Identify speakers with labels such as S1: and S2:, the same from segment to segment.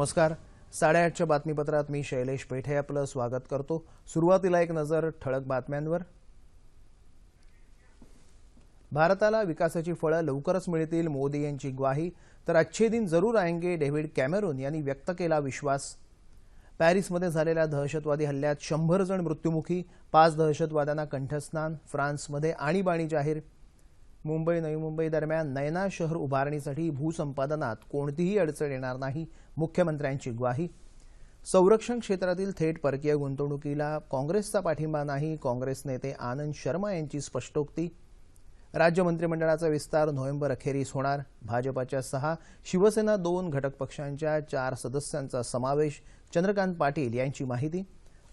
S1: नमस्कार साडेआठच्या बातमीपत्रात मी शैलेश पेठे आपलं स्वागत करतो सुरुवातीला एक नजर ठळक बातम्यांवर भारताला विकासाची फळं लवकरच मिळतील मोदी यांची ग्वाही तर अच्छे दिन जरूर आएंगे डेव्हिड कॅमेरून यांनी व्यक्त केला विश्वास पॅरिसमध्ये झालेल्या दहशतवादी हल्ल्यात शंभर जण मृत्युमुखी पाच दहशतवाद्यांना कंठस्नान फ्रान्समध्ये आणीबाणी जाहीर मुंबई नवी मुंबई दरम्यान नयना शहर उभारणीसाठी भूसंपादनात कोणतीही अडचण येणार नाही मुख्यमंत्र्यांची ग्वाही संरक्षण क्षेत्रातील थेट परकीय गुंतवणुकीला काँग्रेसचा पाठिंबा नाही काँग्रेस नेते आनंद शर्मा यांची स्पष्टोक्ती राज्य मंत्रिमंडळाचा विस्तार नोव्हेंबर अखेरीस होणार भाजपाच्या सहा शिवसेना दोन घटक पक्षांच्या चार सदस्यांचा समावेश चंद्रकांत पाटील यांची माहिती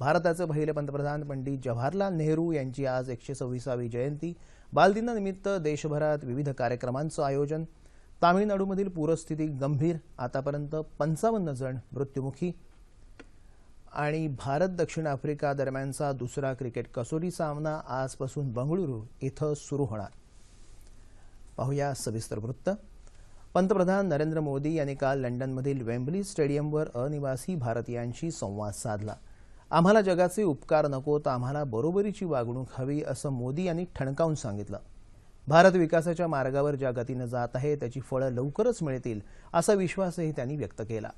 S1: भारताचे पहिले पंतप्रधान पंडित जवाहरलाल नेहरू यांची आज एकशे सव्वीसावी जयंती बालदिनानिमित्त देशभरात विविध कार्यक्रमांचं आयोजन तामिळनाडूमधील पूरस्थिती गंभीर आतापर्यंत पंचावन्न जण मृत्युमुखी आणि भारत दक्षिण आफ्रिका दरम्यानचा दुसरा क्रिकेट कसोटी सामना आजपासून बंगळुरू इथं सुरू होणार पाहूया सविस्तर वृत्त पंतप्रधान नरेंद्र मोदी यांनी काल लंडनमधील वेम्बली स्टेडियमवर अनिवासी भारतीयांशी संवाद साधला आम्हाला जगाचे उपकार नको तर आम्हाला बरोबरीची वागणूक हवी असं मोदी यांनी ठणकावून सांगितलं भारत विकासाच्या मार्गावर ज्या गतीनं जात आहे त्याची फळं लवकरच मिळतील असा विश्वासही त्यांनी व्यक्त केला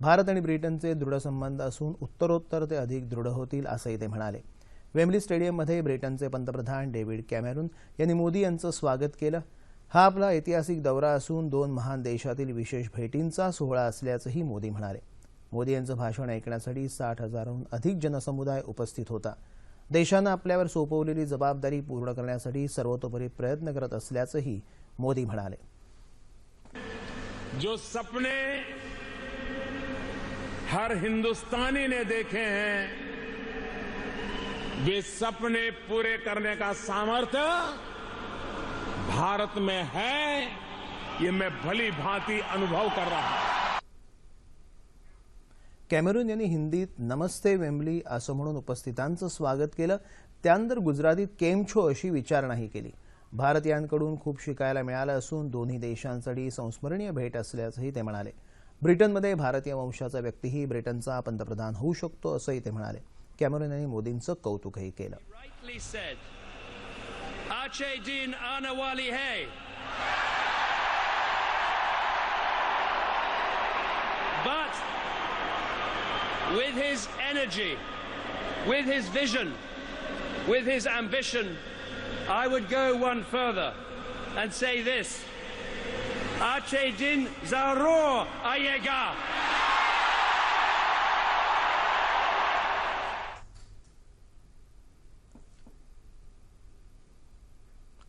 S1: भारत आणि ब्रिटनचे दृढ संबंध असून उत्तरोत्तर ते अधिक दृढ होतील असंही ते म्हणाले वेम्बली स्टेडियममध्ये ब्रिटनचे पंतप्रधान डेव्हिड कॅमेरून यांनी मोदी यांचं स्वागत केलं हा आपला ऐतिहासिक दौरा असून दोन महान देशातील विशेष भेटींचा सोहळा असल्याचंही मोदी म्हणाले मोदी भाषण ऐकण्यासाठी साठ हजाराहून अधिक जनसमुदाय उपस्थित होता देशानं अपने सोपवले जबाबदारी पूर्ण करना सर्वतोपरी प्रयत्न कर मोदी म्हणाले
S2: जो सपने हर हिंदुस्तानी ने देखे हैं वे सपने पूरे करने का सामर्थ्य भारत में है ये मैं भली भांति अनुभव कर रहा हूं
S1: कॅमेरून यांनी हिंदीत नमस्ते वेमली असं म्हणून उपस्थितांचं स्वागत केलं त्यानंतर गुजरातीत केमछो अशी विचारणाही केली भारतीयांकडून खूप शिकायला मिळालं असून दोन्ही देशांसाठी संस्मरणीय भेट असल्याचंही ते म्हणाले ब्रिटनमध्ये भारतीय वंशाचा व्यक्तीही ब्रिटनचा पंतप्रधान होऊ शकतो असंही ते म्हणाले कॅमेरून यांनी मोदींचं कौतुकही केलं But with his energy, with his vision, with his ambition, I would go one further and say this. Acedin Zaro Ayega.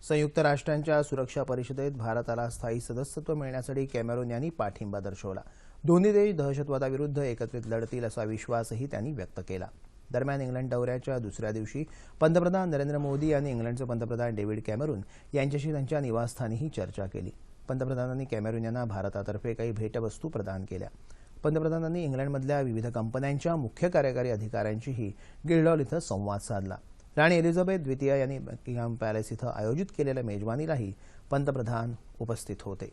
S1: संयुक्त राष्ट्रांच्या सुरक्षा परिषदेत भारताला स्थायी सदस्यत्व मिळण्यासाठी कॅमेरोन यांनी पाठिंबा दर्शवला दोन्ही देश दहशतवादाविरुद्ध एकत्रित लढतील असा विश्वासही त्यांनी व्यक्त केला दरम्यान इंग्लंड दौऱ्याच्या दुसऱ्या दिवशी पंतप्रधान नरेंद्र मोदी यांनी इंग्लंडचे पंतप्रधान डेव्हिड कॅमेरून यांच्याशी त्यांच्या निवासस्थानीही चर्चा केली पंतप्रधानांनी कॅमेरून यांना भारतातर्फे काही भेटवस्तू प्रदान केल्या पंतप्रधानांनी इंग्लंडमधल्या विविध कंपन्यांच्या मुख्य कार्यकारी अधिकाऱ्यांशीही गिल्डॉल इथं संवाद साधला राणी एलिझाबेथ द्वितीय यांनी बकिंगहॅम पॅलेस इथं आयोजित केलेल्या मेजवानीलाही पंतप्रधान उपस्थित होते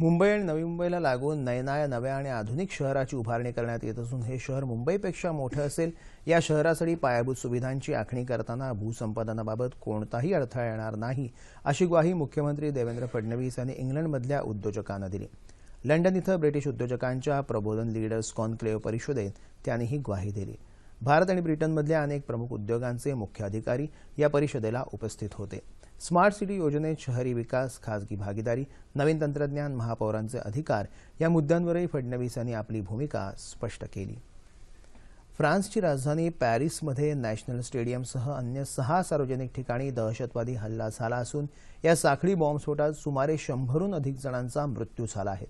S1: मुंबई आणि नवी मुंबईला लागून नयना नव्या आणि आधुनिक शहराची उभारणी करण्यात येत असून हे शहर मुंबईपेक्षा मोठं असेल या शहरासाठी पायाभूत सुविधांची आखणी करताना भूसंपादनाबाबत कोणताही अडथळा येणार नाही अशी ग्वाही मुख्यमंत्री देवेंद्र फडणवीस यांनी इंग्लंडमधल्या उद्योजकांना दिली लंडन इथं ब्रिटिश उद्योजकांच्या प्रबोधन लीडर्स कॉन्क्लेव्ह परिषदेत त्यांनी ही ग्वाही दिली भारत आणि ब्रिटनमधल्या अनेक प्रमुख उद्योगांचे मुख्य अधिकारी या परिषदेला उपस्थित होते स्मार्ट सिटी योजनेत शहरी विकास खासगी भागीदारी नवीन तंत्रज्ञान महापौरांचे अधिकार या मुद्द्यांवरही फडणवीस यांनी आपली भूमिका स्पष्ट केली फ्रान्सची राजधानी पॅरिसमध्ये नॅशनल स्टेडियमसह अन्य सहा सार्वजनिक ठिकाणी दहशतवादी हल्ला झाला असून या साखळी बॉम्बस्फोटात सुमारे शंभरहून अधिक जणांचा मृत्यू झाला आहे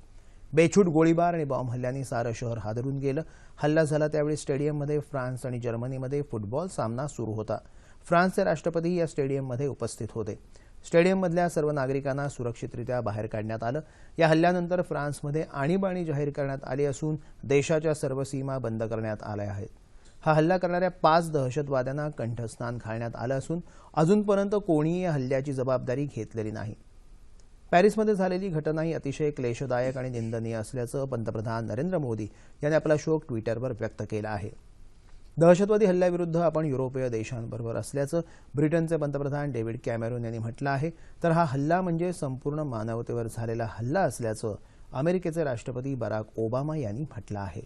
S1: बेछूट गोळीबार आणि बॉम्ब हल्ल्यांनी सारं शहर हादरून गेलं हल्ला झाला त्यावेळी स्टेडियममध्ये फ्रान्स आणि जर्मनीमध्ये फुटबॉल सामना सुरू होता फ्रान्सचे राष्ट्रपती या स्टेडियममध्ये उपस्थित होते स्टेडियममधल्या सर्व नागरिकांना सुरक्षितरित्या बाहेर काढण्यात आलं या हल्ल्यानंतर फ्रान्समध्ये आणीबाणी जाहीर करण्यात आली असून देशाच्या सर्व सीमा बंद करण्यात आल्या आहेत हा हल्ला करणाऱ्या पाच दहशतवाद्यांना कंठस्नान घालण्यात आलं असून अजूनपर्यंत कोणीही या हल्ल्याची जबाबदारी घेतलेली नाही पॅरिसमध्ये झालेली घटना ही अतिशय क्लेशदायक आणि निंदनीय असल्याचं पंतप्रधान नरेंद्र मोदी यांनी आपला शोक ट्विटरवर व्यक्त केला आहे दहशतवादी हल्ल्याविरुद्ध आपण युरोपीय देशांबरोबर असल्याचं ब्रिटनचे पंतप्रधान डेव्हिड कॅमेरून यांनी म्हटलं आहे तर हा हल्ला म्हणजे संपूर्ण मानवतेवर झालेला हल्ला असल्याचं अमेरिकेचे राष्ट्रपती बराक ओबामा यांनी म्हटलं आहे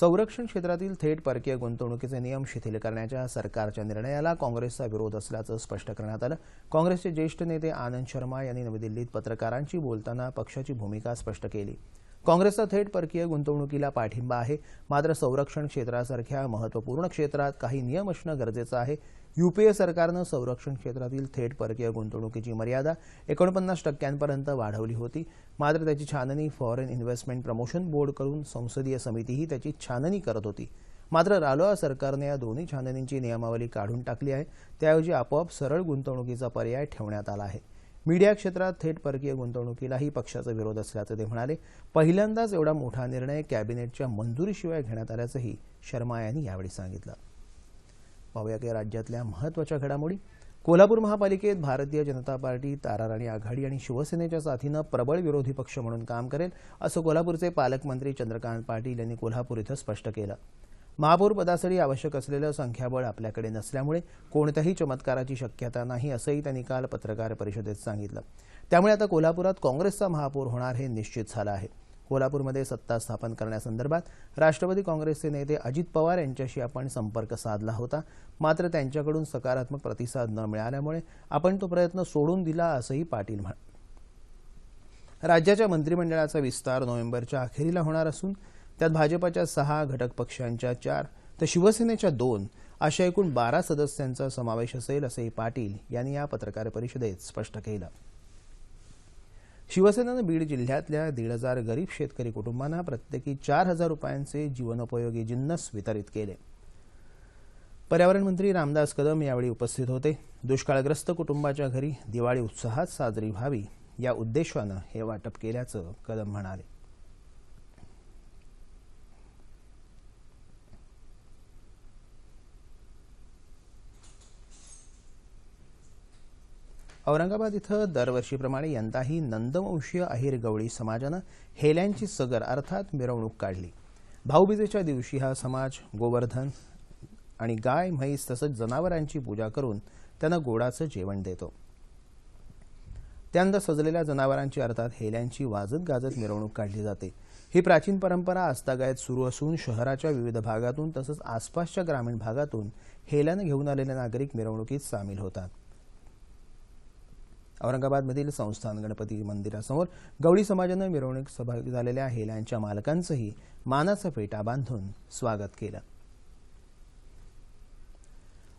S1: संरक्षण क्षेत्रातील थेट परकीय गुंतवणुकीचे नियम शिथिल करण्याच्या सरकारच्या निर्णयाला काँग्रेसचा विरोध असल्याचं स्पष्ट करण्यात आलं काँग्रेसचे ज्येष्ठ नेते आनंद शर्मा यांनी नवी दिल्लीत पत्रकारांशी बोलताना पक्षाची भूमिका स्पष्ट केली काँग्रेसचा थेट परकीय गुंतवणुकीला पाठिंबा आहे मात्र संरक्षण क्षेत्रासारख्या महत्त्वपूर्ण क्षेत्रात काही नियम असणं गरजेचं आहे यूपीए सरकारनं संरक्षण क्षेत्रातील थेट परकीय गुंतवणुकीची मर्यादा एकोणपन्नास टक्क्यांपर्यंत वाढवली होती मात्र त्याची छाननी फॉरेन इन्व्हेस्टमेंट प्रमोशन बोर्ड करून संसदीय समितीही त्याची छाननी करत होती मात्र रालोआ सरकारने या दोन्ही छाननींची नियमावली काढून टाकली आहे त्याऐवजी आपोआप सरळ गुंतवणुकीचा पर्याय ठेवण्यात आला आहे मीडिया क्षेत्रात थेट परकीय गुंतवणुकीलाही पक्षाचा विरोध असल्याचं ते म्हणाले पहिल्यांदाच एवढा मोठा निर्णय कॅबिनेटच्या मंजुरीशिवाय घेण्यात आल्याचंही शर्मा यांनी यावेळी सांगितलं पाहूया की राज्यातल्या महत्त्वाच्या घडामोडी कोल्हापूर महापालिकेत भारतीय जनता पार्टी ताराराणी आघाडी आणि शिवसेनेच्या साथीनं प्रबळ विरोधी पक्ष म्हणून काम करेल असं कोल्हापूरचे पालकमंत्री चंद्रकांत पाटील यांनी कोल्हापूर इथं स्पष्ट केलं महापौर पदासाठी आवश्यक असलेलं संख्याबळ आपल्याकडे नसल्यामुळे कोणत्याही चमत्काराची शक्यता नाही असंही त्यांनी काल पत्रकार परिषदेत सांगितलं त्यामुळे आता कोल्हापुरात काँग्रेसचा महापौर होणार हे निश्चित झालं आहे कोल्हापूरमध्ये सत्ता स्थापन करण्यासंदर्भात राष्ट्रवादी काँग्रेसचे नेते अजित पवार यांच्याशी आपण संपर्क साधला होता मात्र त्यांच्याकडून सकारात्मक प्रतिसाद न मिळाल्यामुळे आपण तो प्रयत्न सोडून दिला असंही पाटील म्हणाले राज्याच्या मंत्रिमंडळाचा विस्तार नोव्हेंबरच्या अखेरीला होणार असून त्यात भाजपाच्या सहा घटक पक्षांच्या चार तर शिवसेनेच्या दोन अशा एकूण बारा सदस्यांचा समावेश असेल असंही पाटील यांनी या पत्रकार परिषदेत स्पष्ट केलं शिवसेनेनं बीड जिल्ह्यातल्या दीड हजार गरीब शेतकरी कुटुंबांना प्रत्येकी चार हजार रुपयांचे जीवनोपयोगी जिन्नस वितरित केले पर्यावरण मंत्री रामदास कदम यावेळी उपस्थित होते दुष्काळग्रस्त कुटुंबाच्या घरी दिवाळी उत्साहात साजरी व्हावी या उद्देशानं हे वाटप केल्याचं कदम म्हणाले औरंगाबाद इथं दरवर्षीप्रमाणे यंदाही नंदवंशीय अहिर गवळी समाजानं हेल्यांची सगर अर्थात मिरवणूक काढली भाऊबीजेच्या दिवशी हा समाज गोवर्धन आणि गाय म्हैस तसंच जनावरांची पूजा करून त्यांना गोडाचं जेवण देतो त्यांना सजलेल्या जनावरांची अर्थात हेल्यांची वाजत गाजत मिरवणूक काढली जाते ही प्राचीन परंपरा आस्थागायत सुरू असून शहराच्या विविध भागातून तसंच आसपासच्या ग्रामीण भागातून हेल्यानं घेऊन आलेले नागरिक मिरवणुकीत सामील होतात औरंगाबादमधील संस्थान गणपती मंदिरासमोर गवळी समाजानं मिरवणूक सहभागी झालेल्या हेल्यांच्या मालकांचंही मानाचा फेटा बांधून स्वागत केलं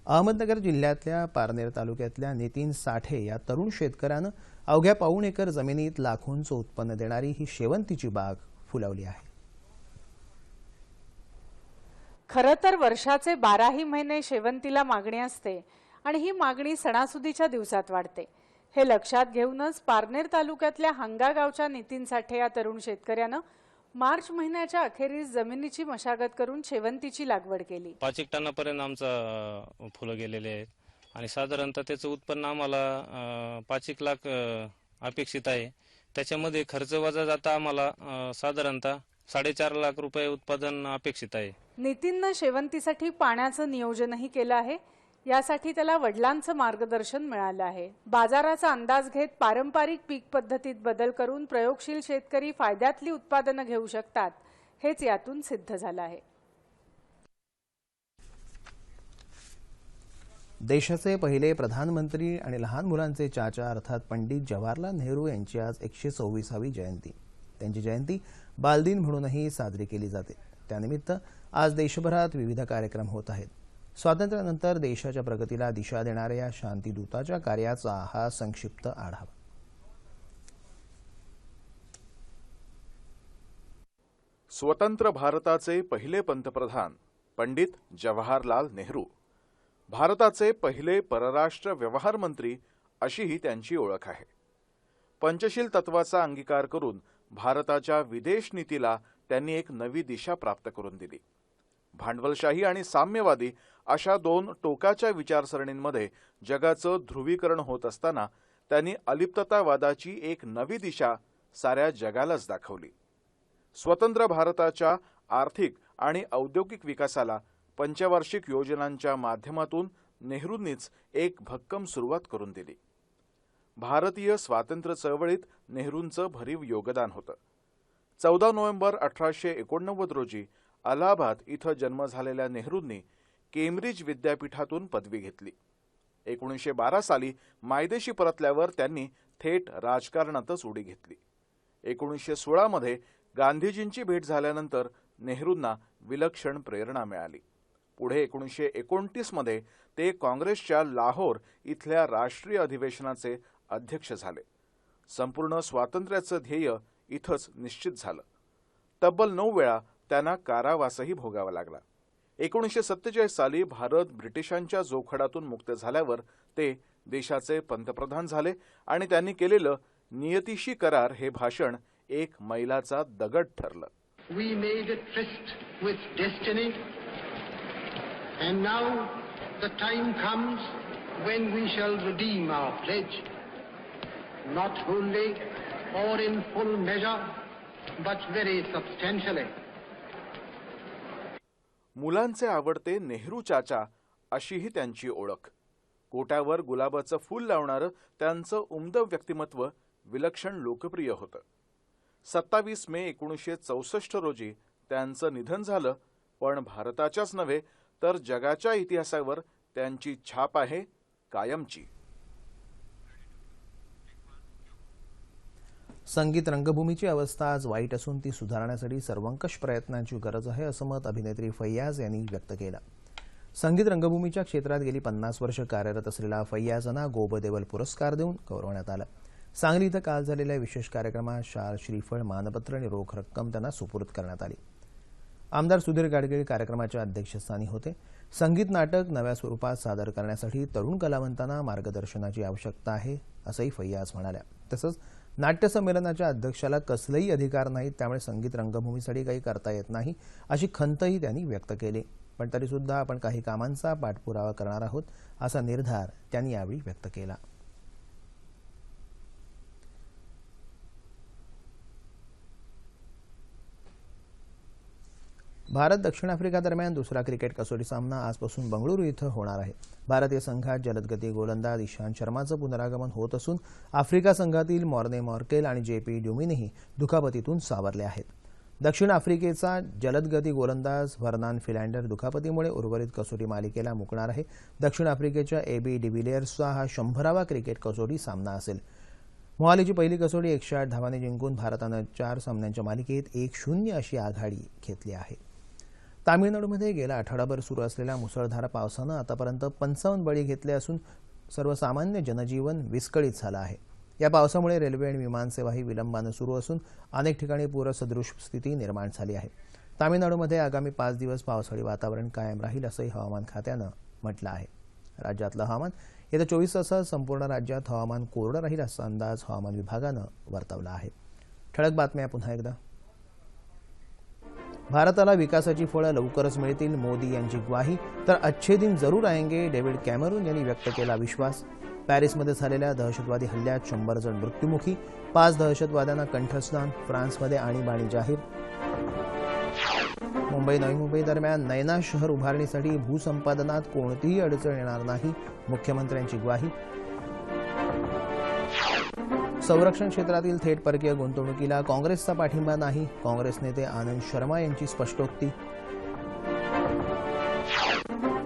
S1: अहमदनगर जिल्ह्यातल्या पारनेर तालुक्यातल्या नितीन साठे या तरुण शेतकऱ्यानं अवघ्या पाऊण एकर जमिनीत लाखोंचं उत्पन्न देणारी ही शेवंतीची बाग फुलवली आहे खरं तर वर्षाचे बाराही महिने शेवंतीला मागणी असते आणि ही मागणी सणासुदीच्या दिवसात वाढते हे लक्षात घेऊनच पारनेर तालुक्यातल्या हंगा गावच्या नितीन साठे या तरुण शेतकऱ्यानं मार्च महिन्याच्या अखेरीस जमिनीची मशागत करून शेवंतीची लागवड केली पाच एक टनापर्यंत आमचं फुलं गेलेले आहेत आणि साधारणतः त्याचं उत्पन्न आम्हाला पाच एक लाख अपेक्षित आहे त्याच्यामध्ये खर्च वजा जाता आम्हाला साधारणतः साडेचार लाख रुपये उत्पादन अपेक्षित आहे नितीननं शेवंतीसाठी पाण्याचं नियोजनही केलं आहे यासाठी त्याला वडिलांचं मार्गदर्शन मिळालं आहे बाजाराचा अंदाज घेत पारंपरिक पीक पद्धतीत बदल करून प्रयोगशील शेतकरी फायद्यातली उत्पादनं घेऊ शकतात हेच यातून सिद्ध झालं आहे देशाचे पहिले प्रधानमंत्री आणि लहान मुलांचे चाचा अर्थात पंडित जवाहरलाल नेहरू यांची आज एकशे सव्वीसावी जयंती त्यांची जयंती बालदिन म्हणूनही साजरी केली जाते त्यानिमित्त आज देशभरात विविध कार्यक्रम होत आहेत स्वातंत्र्यानंतर देशाच्या प्रगतीला दिशा देणाऱ्या या शांतीदूताच्या कार्याचा हा संक्षिप्त आढावा
S2: स्वतंत्र भारताचे पहिले पंतप्रधान पंडित जवाहरलाल नेहरू भारताचे पहिले परराष्ट्र व्यवहार मंत्री अशीही त्यांची ओळख आहे पंचशील तत्वाचा अंगीकार करून भारताच्या विदेश नीतीला त्यांनी एक नवी दिशा प्राप्त करून दिली भांडवलशाही आणि साम्यवादी अशा दोन टोकाच्या विचारसरणींमध्ये जगाचं ध्रुवीकरण होत असताना त्यांनी अलिप्ततावादाची एक नवी दिशा साऱ्या जगालाच दाखवली स्वतंत्र भारताच्या आर्थिक आणि औद्योगिक विकासाला पंचवार्षिक योजनांच्या माध्यमातून नेहरूंनीच एक भक्कम सुरुवात करून दिली भारतीय स्वातंत्र्य चळवळीत नेहरूंचं भरीव योगदान होतं चौदा नोव्हेंबर अठराशे एकोणनव्वद रोजी अलाहाबाद इथं जन्म झालेल्या नेहरूंनी केम्ब्रिज विद्यापीठातून पदवी घेतली एकोणीसशे बारा साली मायदेशी परतल्यावर त्यांनी थेट राजकारणातच उडी घेतली एकोणीसशे सोळामध्ये गांधीजींची भेट झाल्यानंतर नेहरूंना विलक्षण प्रेरणा मिळाली पुढे एकोणीसशे एकोणतीसमध्ये ते काँग्रेसच्या लाहोर इथल्या राष्ट्रीय अधिवेशनाचे अध्यक्ष झाले संपूर्ण स्वातंत्र्याचं ध्येय इथंच निश्चित झालं तब्बल नऊ वेळा त्यांना कारावासही भोगावा लागला एकोणीसशे सत्तेचाळीस साली भारत ब्रिटिशांच्या जोखडातून मुक्त झाल्यावर ते देशाचे पंतप्रधान झाले आणि त्यांनी केलेलं नियतीशी करार हे भाषण एक मैलाचा दगड ठरलं We made a tryst with destiny,
S1: and now the time comes when we shall redeem our pledge, not only or in full measure, but very substantially.
S2: मुलांचे आवडते नेहरू चाचा अशीही त्यांची ओळख कोट्यावर गुलाबाचं फूल लावणारं त्यांचं उमद व्यक्तिमत्व विलक्षण लोकप्रिय होतं सत्तावीस मे एकोणीसशे चौसष्ट रोजी त्यांचं निधन झालं पण भारताच्याच नव्हे तर जगाच्या इतिहासावर त्यांची छाप आहे कायमची
S1: संगीत रंगभूमीची अवस्था आज वाईट असून ती सुधारण्यासाठी सर्वंकष प्रयत्नांची गरज आहे असं मत अभिनेत्री फैयाज यांनी व्यक्त केलं संगीत रंगभूमीच्या क्षेत्रात गेली पन्नास वर्ष कार्यरत असलेला फैयाजांना गोबदेवल पुरस्कार देऊन गौरवण्यात आलं सांगली इथं काल झालेल्या विशेष कार्यक्रमात शार श्रीफळ मानपत्र आणि रोख रक्कम त्यांना सुपूर्द करण्यात आली आमदार सुधीर गाडगीळ कार्यक्रमाच्या अध्यक्षस्थानी होते संगीत नाटक नव्या स्वरूपात सादर करण्यासाठी तरुण कलावंतांना मार्गदर्शनाची आवश्यकता आहे असंही फैयाज म्हणाल्या तसंच नाट्यसंमेलनाच्या अध्यक्षाला कसलेही अधिकार नाहीत त्यामुळे संगीत रंगभूमीसाठी काही करता येत नाही अशी खंतही त्यांनी व्यक्त केली पण तरीसुद्धा आपण काही कामांचा पाठपुरावा करणार आहोत असा निर्धार त्यांनी यावेळी व्यक्त केला भारत दक्षिण आफ्रिका दरम्यान दुसरा क्रिकेट कसोटी सामना आजपासून बंगळुरू इथं होणार आहे भारतीय संघात जलदगती गोलंदाज इशांत शर्माचं पुनरागमन होत असून आफ्रिका संघातील मॉर्ने मॉर्केल आणि जे पी ड्युमिनही दुखापतीतून सावरले आहेत दक्षिण आफ्रिकेचा जलदगती गोलंदाज व्हर्नान फिलँडर दुखापतीमुळे उर्वरित कसोटी मालिकेला मुकणार आहे दक्षिण आफ्रिकेच्या ए बी डिव्हिलियर्सचा हा शंभरावा क्रिकेट कसोटी सामना असेल मोहालीची पहिली कसोटी एकशे आठ धावांनी जिंकून भारतानं चार सामन्यांच्या मालिकेत एक शून्य अशी आघाडी घेतली आहे तामिळनाडूमध्ये गेला आठवडाभर सुरू असलेल्या मुसळधार पावसानं आतापर्यंत पंचावन्न बळी घेतले असून सर्वसामान्य जनजीवन विस्कळीत झालं आहे या पावसामुळे रेल्वे आणि विमानसेवाही विलंबानं सुरू असून अनेक ठिकाणी पूरसदृश स्थिती निर्माण झाली आहे तामिळनाडूमध्ये आगामी पाच दिवस पावसाळी वातावरण कायम राहील असंही हवामान खात्यानं म्हटलं आहे राज्यातलं हवामान येत्या चोवीस तासात संपूर्ण राज्यात हवामान कोरडं राहील असा अंदाज हवामान विभागानं वर्तवला आहे ठळक बातम्या पुन्हा एकदा भारताला विकासाची फळं लवकरच मिळतील मोदी यांची ग्वाही तर अच्छे दिन जरूर आएंगे डेव्हिड कॅमेरून यांनी व्यक्त केला विश्वास पॅरिसमध्ये झालेल्या दहशतवादी हल्ल्यात शंभर जण मृत्यूमुखी पाच दहशतवाद्यांना कंठस्नान फ्रान्समध्ये आणीबाणी जाहीर मुंबई नवी मुंबई दरम्यान नैना शहर उभारणीसाठी भूसंपादनात कोणतीही अडचण येणार नाही मुख्यमंत्र्यांची ग्वाही संरक्षण क्षेत्रातील थेट परकीय गुंतवणुकीला काँग्रेसचा पाठिंबा नाही काँग्रेस नेते आनंद शर्मा यांची स्पष्टोक्ती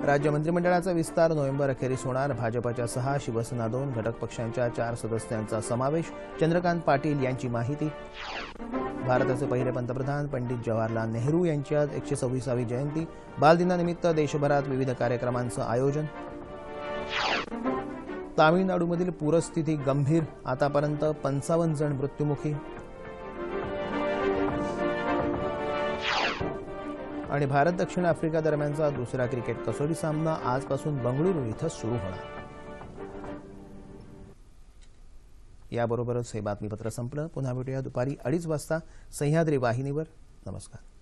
S1: राज्य मंत्रिमंडळाचा विस्तार नोव्हेंबर अखेरीस होणार भाजपाच्या सहा शिवसेना दोन घटक पक्षांच्या चार सदस्यांचा समावेश चंद्रकांत पाटील यांची माहिती भारताचे पहिले पंतप्रधान पंडित जवाहरलाल नेहरू यांची आज एकशे सव्वीसावी जयंती बालदिनानिमित्त देशभरात विविध कार्यक्रमांचं आयोजन तामिळनाडूमधील पूरस्थिती गंभीर आतापर्यंत पंचावन्न जण मृत्युमुखी आणि भारत दक्षिण आफ्रिका दरम्यानचा दुसरा क्रिकेट कसोटी सामना आजपासून बंगळुरू इथं सुरू होणार याबरोबरच हे बातमीपत्र संपलं पुन्हा भेटूया दुपारी अडीच वाजता सह्याद्री वाहिनीवर नमस्कार